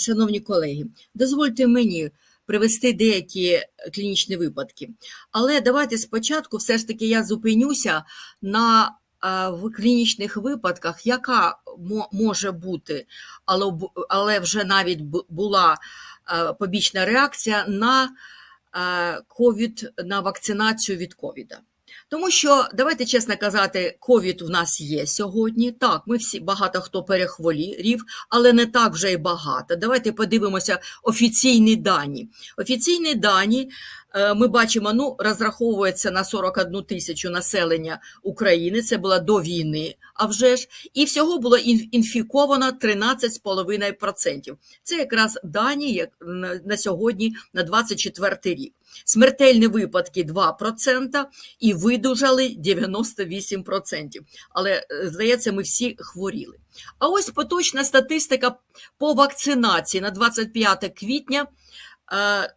Е, Шановні колеги, дозвольте мені привести деякі клінічні випадки. Але давайте спочатку все ж таки я зупинюся на е, в клінічних випадках, яка може бути, але, але вже навіть була е, побічна реакція на е, ковід, на вакцинацію від ковіда. Тому що, давайте чесно казати, ковід у нас є сьогодні. Так, ми всі багато хто перехворів, але не так вже й багато. Давайте подивимося офіційні дані. Офіційні дані ми бачимо, ну, розраховується на 41 тисячу населення України. Це було до війни, а вже ж, і всього було ін- інфіковано 13,5%. Це якраз дані як на сьогодні на 24 рік. Смертельні випадки 2% і видужали 98%. Але, е, здається, ми всі хворіли. А ось поточна статистика по вакцинації на 25 квітня е,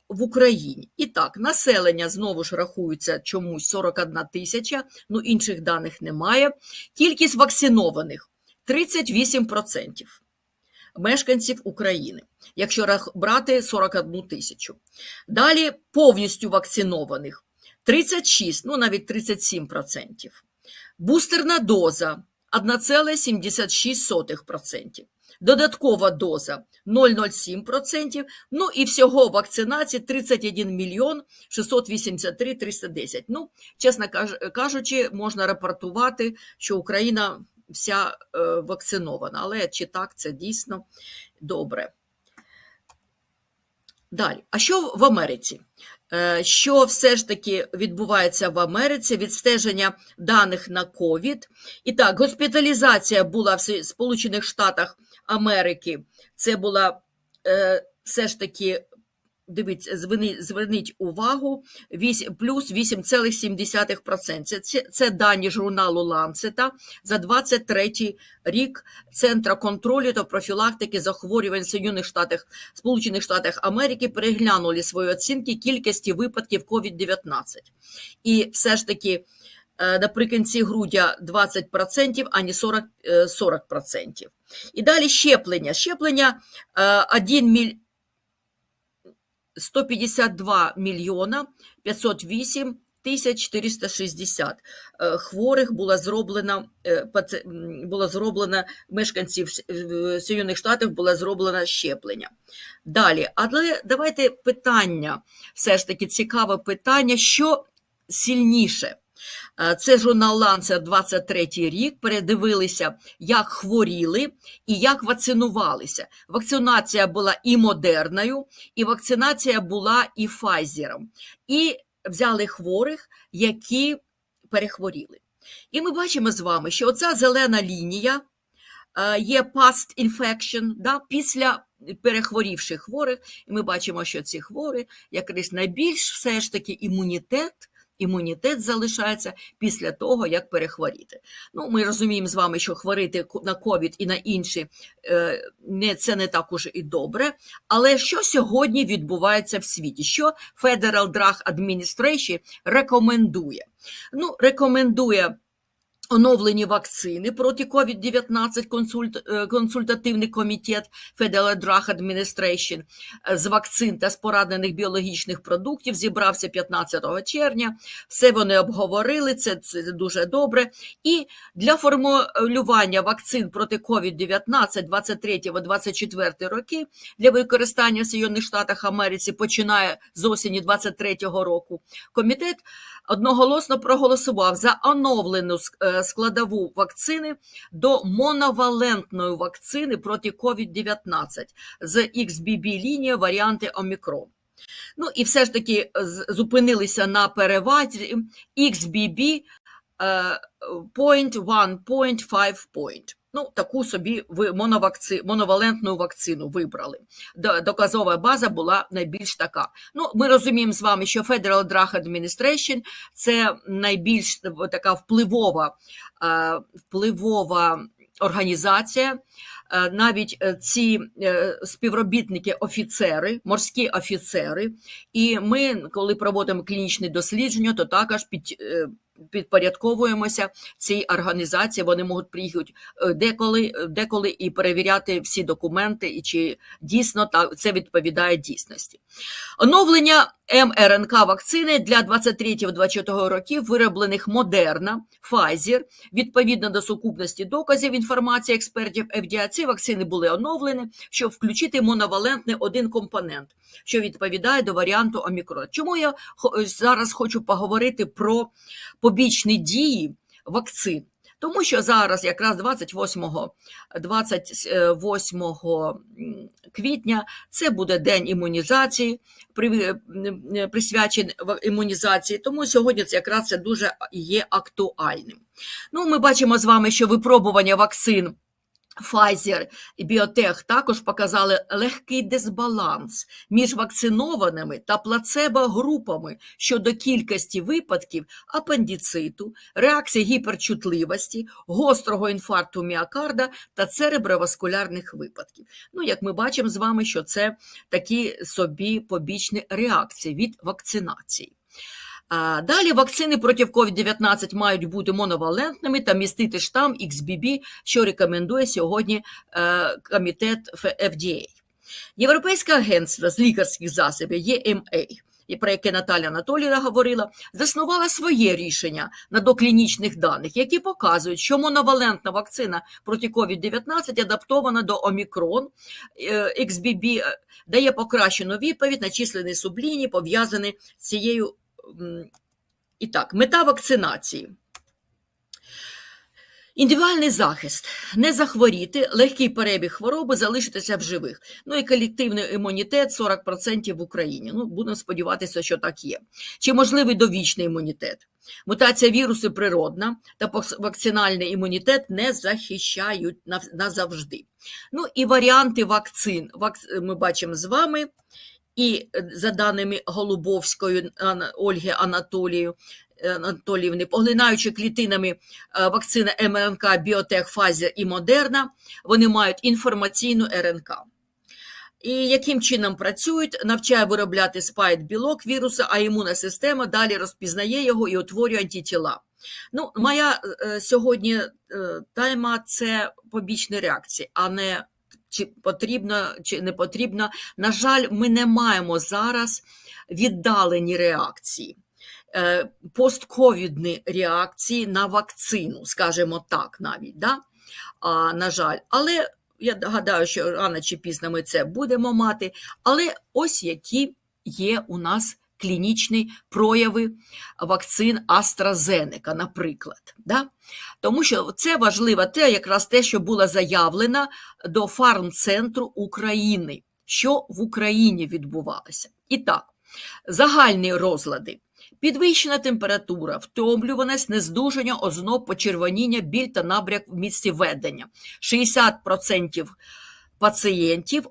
в Україні. І так, населення знову ж рахується чомусь 41 тисяча, ну інших даних немає. Кількість вакцинованих 38% мешканців України, якщо брати 41 тисячу. Далі повністю вакцинованих 36, ну навіть 37%. Бустерна доза 1,76%. Додаткова доза 0,07%. Ну і всього вакцинації 31 мільйон 683 310. Ну, чесно кажучи, можна рапортувати, що Україна вся е, вакцинована. Але чи так це дійсно добре? Далі, а що в Америці? Е, Що все ж таки відбувається в Америці? Відстеження даних на ковід. І так, госпіталізація була в Сполучених Штатах Америки. Це була е, все ж таки. Дивіться, зверніть, увагу, плюс 8,7%. Це, це, дані журналу Ланцета за 23 рік Центра контролю та профілактики захворювань в Соединених Штатах Сполучених Штатах Америки переглянули свої оцінки кількості випадків COVID-19. І все ж таки е, наприкінці грудня 20%, а не 40, е, 40%. І далі щеплення. Щеплення е, 1 міль... 152 мільйона 508 тисяч 460 е, хворих було зроблено, е, було зроблено мешканців С- Штатів було зроблено щеплення. Далі, але давайте питання, все ж таки цікаве питання, що сильніше? Е, Це журнал Lancet 23 рік. Передивилися, як хворіли і як вакцинувалися. Вакцинація була і модерною, і вакцинація була і Файзером. І взяли хворих, які перехворіли. І ми бачимо з вами, що оця зелена лінія е, є past infection, да, після перехворівших хворих. І ми бачимо, що ці хворі якраз найбільш все ж таки імунітет. Імунітет залишається після того, як перехворіти. Ну, ми розуміємо з вами, що хворити на ковід і на інші е, не, це не так уже і добре. Але що сьогодні відбувається в світі? Що Federal Drug Administration рекомендує? Ну, рекомендує оновлені вакцини проти COVID-19, консульт, е, консультативний комітет Federal Drug Administration з вакцин та з поранених біологічних продуктів зібрався 15 червня. Все вони обговорили, це, це дуже добре. І для формулювання вакцин проти COVID-19 23-24 роки для використання в Соєднаних Штатах Америці починає з осені 23 року. Комітет одноголосно проголосував за оновлену е, складову вакцини до моновалентної вакцини проти COVID-19 з XBB лінії варіанти Омікрон. Ну і все ж таки зупинилися на перевазі XBB е, point 1.5 point. Ну, таку собі ви моновакци... моновалентну вакцину вибрали. Доказова база була найбільш така. Ну, ми розуміємо з вами, що Federal Drug Administration – це найбільш така впливова, е, впливова організація. Е, Навіть е, ці співробітники, офіцери, морські офіцери, і ми, коли проводимо клінічні дослідження, то також під, підпорядковуємося цій організації. Вони можуть приїхати е, деколи, деколи і перевіряти всі документи, і чи дійсно це відповідає дійсності. Оновлення МРНК вакцини для 23-24 років, вироблених Модерна, Pfizer, відповідно до сукупності доказів інформації експертів FDA, ці вакцини були оновлені, щоб включити моновалентний один компонент, що відповідає до варіанту омікрон. Чому я зараз хочу поговорити про побічні дії вакцин? Тому що зараз, якраз 28, 28 квітня, це буде день імунізації, присвячений імунізації, тому сьогодні це якраз це дуже є актуальним. Ну, ми бачимо з вами, що випробування вакцин Pfizer і Biotech також показали легкий дисбаланс між вакцинованими та плацебо-групами щодо кількості випадків апендициту, реакції гіперчутливості, гострого інфаркту міокарда та цереброваскулярних випадків. Ну, як ми бачимо з вами, що це такі собі побічні реакції від вакцинації. Далі вакцини проти COVID-19 мають бути моновалентними та містити штам XBB, що рекомендує сьогодні е, комітет FDA. Європейське агентство з лікарських засобів EMA, про яке Наталя Анатоліївна говорила, заснувала своє рішення на доклінічних даних, які показують, що моновалентна вакцина проти COVID-19 адаптована до омікрон. Е, XBB е, дає покращену відповідь на численні сублінії, пов'язані з цією І так, мета вакцинації. Індивідуальний захист не захворіти, легкий перебіг хвороби, залишитися в живих. Ну і колективний імунітет 40% в Україні. Ну, будемо сподіватися, що так є. Чи можливий довічний імунітет? Мутація вірусу природна та вакцинальний імунітет не захищають назавжди. Ну і варіанти вакцин. Вакц- Ми бачимо з вами. І е, за даними Голубовської Ольги Анатолію, е, Анатоліївни, поглинаючи клітинами е, вакцини МРНК, Біотех, Pfizer і Модерна, вони мають інформаційну РНК. І яким чином працюють, навчає виробляти спайк білок віруса, а імунна система далі розпізнає його і утворює антитіла. Ну, моя е, сьогодні е, тема це побічні реакції, а не чи потрібно, чи не потрібно. На жаль, ми не маємо зараз віддалені реакції, е, постковідні реакції на вакцину, скажімо так, навіть. Да? А, на жаль, але я гадаю, що рано чи пізно ми це будемо мати. Але ось які є у нас клінічні прояви вакцин AstraZeneca, наприклад. Да? Тому що це важливо, те якраз те, що було заявлено до фармцентру України, що в Україні відбувалося. І так, загальні розлади. Підвищена температура, втомлюваність, нездужання, озноб, почервоніння, біль та набряк в місці ведення. 60% пацієнтів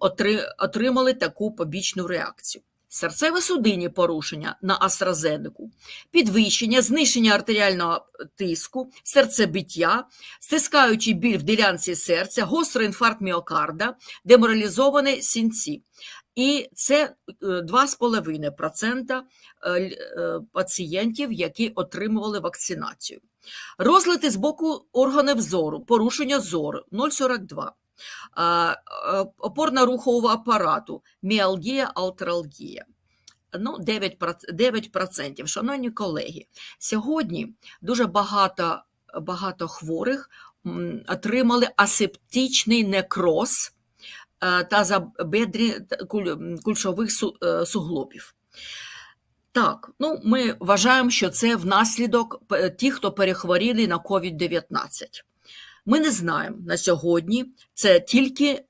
отримали таку побічну реакцію. Серцево-судинні порушення на AstraZeneca, підвищення, знищення артеріального тиску, серцебиття, стискаючий біль в ділянці серця, гострий інфаркт міокарда, деморалізовані сінці. І це е, 2,5% е, л- е, пацієнтів, які отримували вакцинацію. Розлади з боку органів зору, порушення зору 0,42. Опорно-рухового апарату, міалгія, алтералгія. Ну, 9%, 9%. Шановні колеги, сьогодні дуже багато, багато хворих отримали асептичний некроз е, та забедрі кульшових е, суглобів. Так, ну ми вважаємо, що це внаслідок тих, хто перехворіли на COVID-19. Ми не знаємо на сьогодні, це тільки е,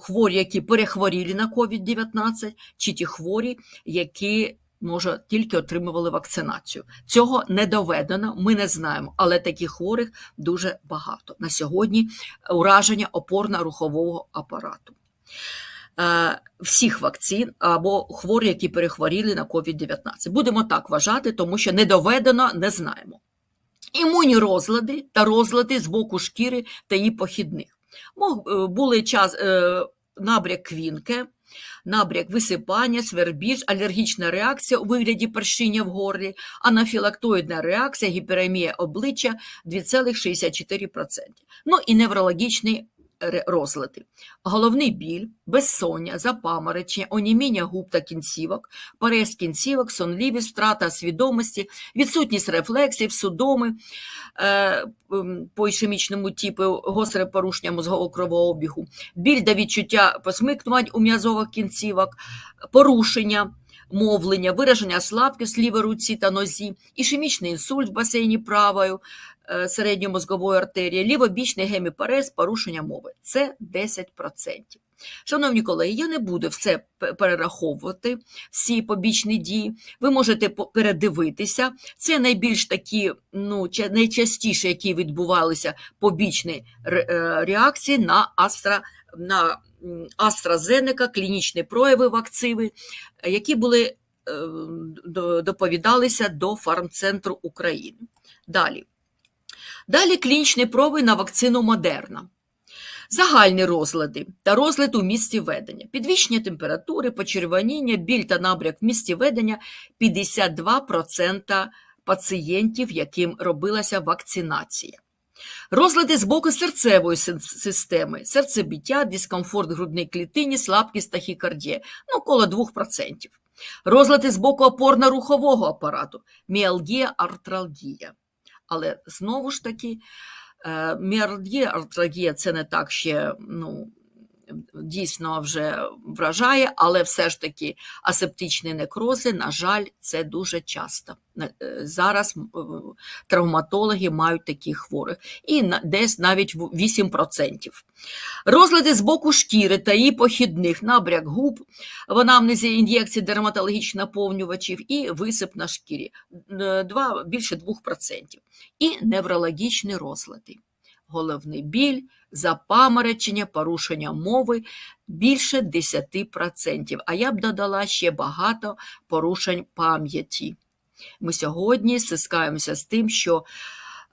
хворі, які перехворіли на COVID-19, чи ті хворі, які може тільки отримували вакцинацію. Цього не доведено, ми не знаємо, але таких хворих дуже багато. На сьогодні ураження опорно-рухового апарату. Е, Всіх вакцин або хворі, які перехворіли на COVID-19. Будемо так вважати, тому що не доведено, не знаємо. Імунні розлади та розлади з боку шкіри та її похідних. Е, були час, е, набряк квінке, набряк висипання, свербіж, алергічна реакція у вигляді першиння в горлі, анафілактоїдна реакція, гіперемія обличчя 2,64%. Ну і неврологічний розлади. Головний біль, безсоння, запаморочення, оніміння губ та кінцівок, перез кінцівок, сонливість, втрата свідомості, відсутність рефлексів, судоми е, по ішемічному типу, гостре порушення мозгового кровообігу, біль та відчуття посмикнувань у м'язових кінцівок, порушення мовлення, вираження слабкість в лівій руці та нозі, ішемічний інсульт в басейні правої е, середньомозгової артерії, лівобічний геміпарез, порушення мови. Це 10%. Шановні колеги, я не буду все перераховувати, всі побічні дії. Ви можете передивитися. Це найбільш такі, ну, найчастіше, які відбувалися побічні е, реакції на астра, на AstraZeneca, клінічні прояви вакцини, е, які були е, доповідалися до фармцентру України. Далі. Далі клінічні прояви на вакцину Модерна. Загальні розлади та розлад у місці ведення, підвищення температури, почервоніння, біль та набряк в місці ведення 52% пацієнтів, яким робилася вакцинація. Розлади з боку серцевої системи, серцебиття, дискомфорт в грудній клітині, слабкість тахікардія, ну, коло 2%. Розлади з боку опорно-рухового апарату, міалгія, артралгія. Але знову ж таки, Мерд'є Міалгія, це не так ще ну, дійсно вже вражає, але все ж таки асептичні некрози, на жаль, це дуже часто. Е, Зараз е, травматологи мають таких хворих, і десь навіть 8%. Розлади з боку шкіри та її похідних, набряк губ, в анамнезі ін'єкції дерматологічних наповнювачів і висип на шкірі Е, два, більше 2%. І неврологічні розлади. Головний біль, запаморочення, порушення мови більше 10%. А я б додала ще багато порушень пам'яті. Ми сьогодні стискаємося з тим, що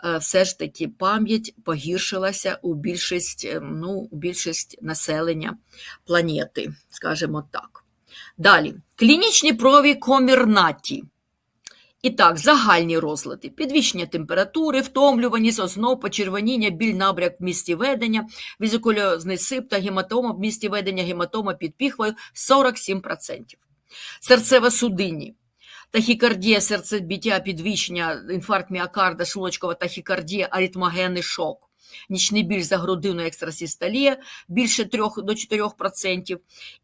е, все ж таки пам'ять погіршилася у більшість, е, ну, у більшість населення планети, скажімо так. Далі, клінічні прояви комірнаті. І так, загальні розлади, підвищення температури, втомлюваність, озноб, почервоніння, біль, набряк в місті ведення, візикульозний сип та гематома в місті ведення, гематома під піхвою 47%. Серцево-судинні, тахікардія, серцебиття, підвищення, інфаркт міокарда, шлочкова тахікардія, аритмогенний шок. Нічний біль за грудиною екстрасістолія більше 3 до 4%.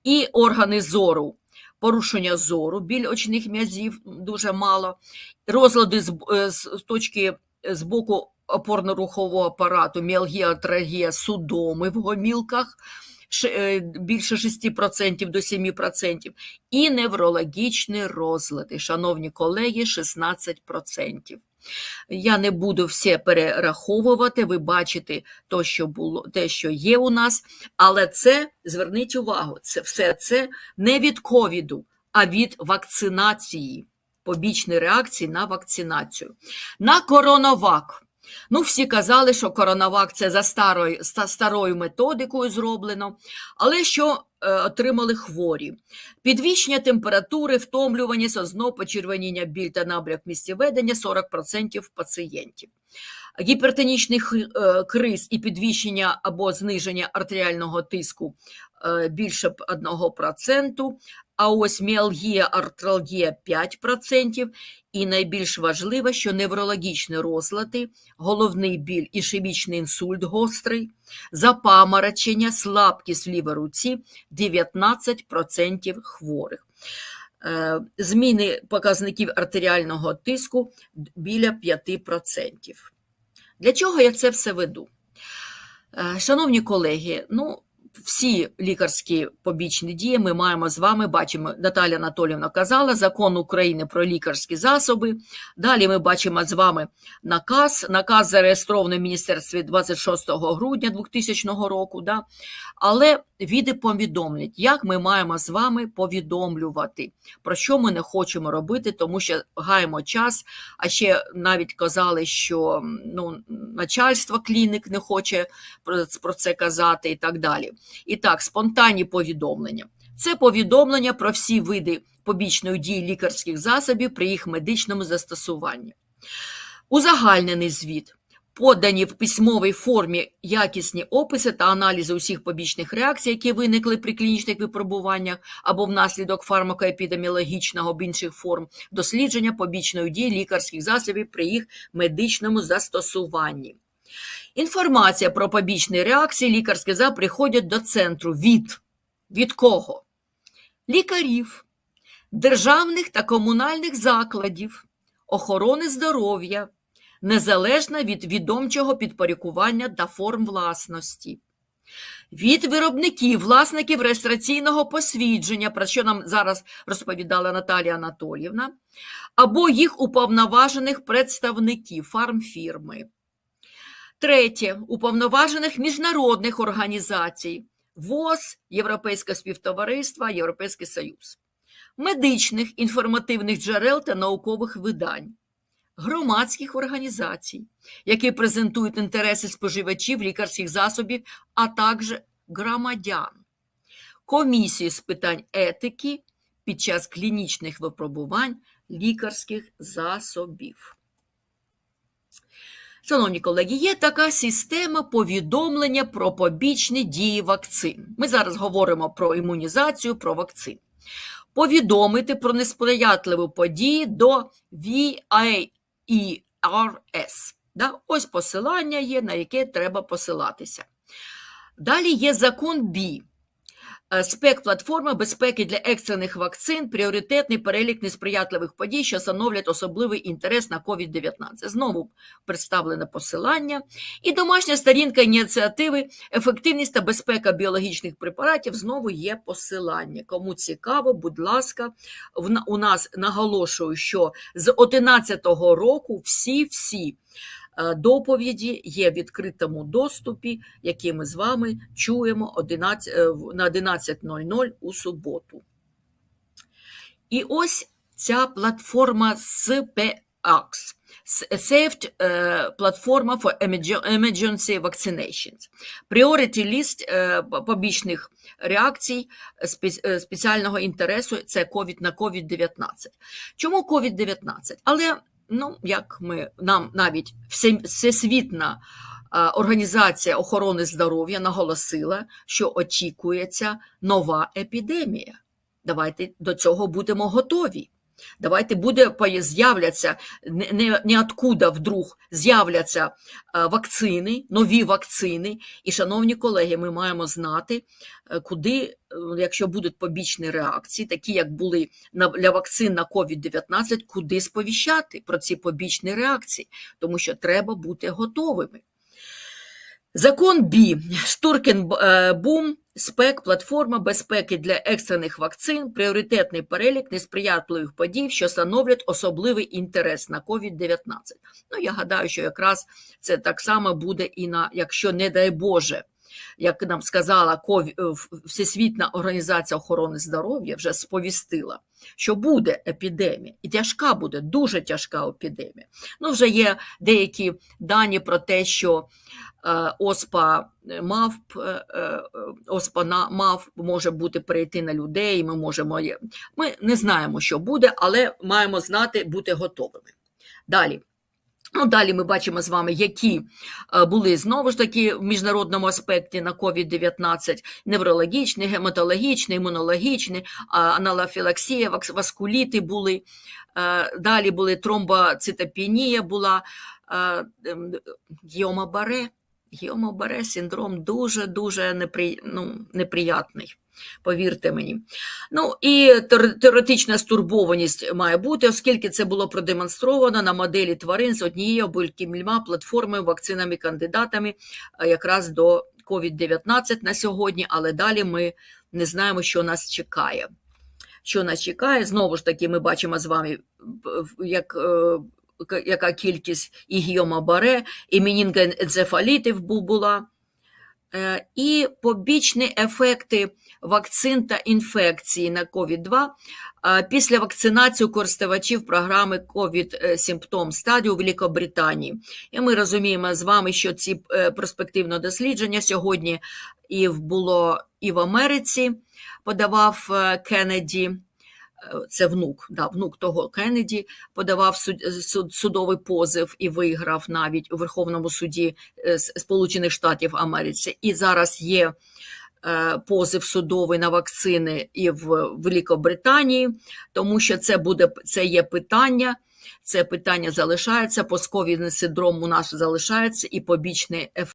І органи зору, порушення зору, біль очних м'язів дуже мало, розлади з, е, з точки е, з боку опорно-рухового апарату, міалгія, трагія, судоми в гомілках, е, більше 6% до 7%, і неврологічні розлади, шановні колеги, 16%. Я не буду все перераховувати, ви бачите то, що було, те, що є у нас, але це, зверніть увагу, це все це не від ковіду, а від вакцинації, побічні реакції на вакцинацію. На коронавак. Ну, всі казали, що коронавак це за старою, ста- старою методикою зроблено, але що отримали хворі? Підвищення температури, втомлювання, созно, почервоніння, біль та набряк місці ведення 40% пацієнтів. Гіпертонічний е, криз і підвищення або зниження артеріального тиску е, більше 1%, а ось міалгія, артралгія 5%. І найбільш важливо, що неврологічні розлади, головний біль, ішемічний інсульт гострий, запаморочення, слабкість в лівій руці 19% хворих. Е, Зміни показників артеріального тиску біля 5%. Для чого я це все веду? Е, Шановні колеги, ну, всі лікарські побічні дії ми маємо з вами, бачимо, Наталя Анатолівна казала, закон України про лікарські засоби. Далі ми бачимо з вами наказ. Наказ зареєстрований в Міністерстві 26 грудня 2000 року. Да? Але віди повідомлять, як ми маємо з вами повідомлювати, про що ми не хочемо робити, тому що гаємо час, а ще навіть казали, що ну, начальство клінік не хоче про, це казати і так далі. І так, спонтанні повідомлення. Це повідомлення про всі види побічної дії лікарських засобів при їх медичному застосуванні. Узагальнений звіт. Подані в письмовій формі якісні описи та аналізи усіх побічних реакцій, які виникли при клінічних випробуваннях або внаслідок фармакоепідеміологічного або інших форм дослідження побічної дії лікарських засобів при їх медичному застосуванні. Інформація про побічні реакції лікарських засобів приходять до центру від, від кого? Лікарів, державних та комунальних закладів, охорони здоров'я, незалежно від відомчого підпорядкування та форм власності. Від виробників, власників реєстраційного посвідчення, про що нам зараз розповідала Наталія Анатоліївна, або їх уповноважених представників фармфірми. Третє уповноважених міжнародних організацій ВОЗ, Європейське співтовариство, Європейський Союз, медичних інформативних джерел та наукових видань, громадських організацій, які презентують інтереси споживачів лікарських засобів, а також громадян, комісії з питань етики під час клінічних випробувань лікарських засобів. Шановні колеги, є така система повідомлення про побічні дії вакцин. Ми зараз говоримо про імунізацію, про вакцин. Повідомити про несприятливі події до VIERS. Да? Ось посилання є, на яке треба посилатися. Далі є закон B. Е, Спек платформа безпеки для екстрених вакцин, пріоритетний перелік несприятливих подій, що становлять особливий інтерес на COVID-19. Знову представлене посилання. І домашня сторінка ініціативи Ефективність та безпека біологічних препаратів знову є посилання. Кому цікаво, будь ласка, у нас наголошую, що з 2011 року всі-всі е, доповіді є в відкритому доступі, які ми з вами чуємо 11, е, на 11.00 у суботу. І ось ця платформа SPAX. Saved е, платформа for Emergency Vaccinations. Priority list е, побічних реакцій е, спеціального інтересу це COVID на COVID-19. Чому COVID-19? Але ну, як ми нам навіть всесвітна організація охорони здоров'я наголосила, що очікується нова епідемія. Давайте до цього будемо готові. Давайте буде з'являться не, не, вдруг з'являться е, вакцини, нові вакцини. І, шановні колеги, ми маємо знати, е, куди, е, якщо будуть побічні реакції, такі як були для вакцин на COVID-19, куди сповіщати про ці побічні реакції, тому що треба бути готовими. Закон Бі, Штуркенбум, спек, платформа безпеки для екстрених вакцин, пріоритетний перелік несприятливих подій, що становлять особливий інтерес на COVID-19. Ну, я гадаю, що якраз це так само буде і на, якщо, не дай Боже, як нам сказала е, Всесвітня організація охорони здоров'я, вже сповістила, що буде епідемія, і тяжка буде, дуже тяжка епідемія. Ну, вже є деякі дані про те, що е, оспа мавп, е, оспа мав може бути перейти на людей. Ми можемо ми не знаємо, що буде, але маємо знати, бути готовими. Далі. Ну, далі ми бачимо з вами, які е, були знову ж таки в міжнародному аспекті на COVID-19 неврологічний, гематологічний, імунологічний, аналафілаксія, васкуліти були. Е, Далі були тромбоцитопенія була, е, ем, гіомобаре синдром дуже-дуже непри, ну, неприятний, повірте мені. Ну і теоретична стурбованість має бути, оскільки це було продемонстровано на моделі тварин з однією або кількома платформами, вакцинами, кандидатами е, якраз до COVID-19 на сьогодні, але далі ми не знаємо, що нас чекає. Що нас чекає, знову ж таки, ми бачимо з вами, як, е, яка кількість і гіомобаре, і менінгоенцефалітів бу- була. Е, І побічні ефекти вакцин та інфекції на COVID-2 е, після вакцинації користувачів програми COVID Symptom Study у Великобританії. І ми розуміємо з вами, що ці е, перспективне дослідження сьогодні і в- було і в Америці, подавав е, Кеннеді, е, це внук, да, внук того Кеннеді, подавав суд, суд- судовий позов і виграв навіть у Верховному суді е, Сполучених Штатів Америці. І зараз є е, позов судовий на вакцини і в Великобританії, тому що це буде це є питання. Це питання залишається, постковідний синдром у нас залишається і побічний ефект.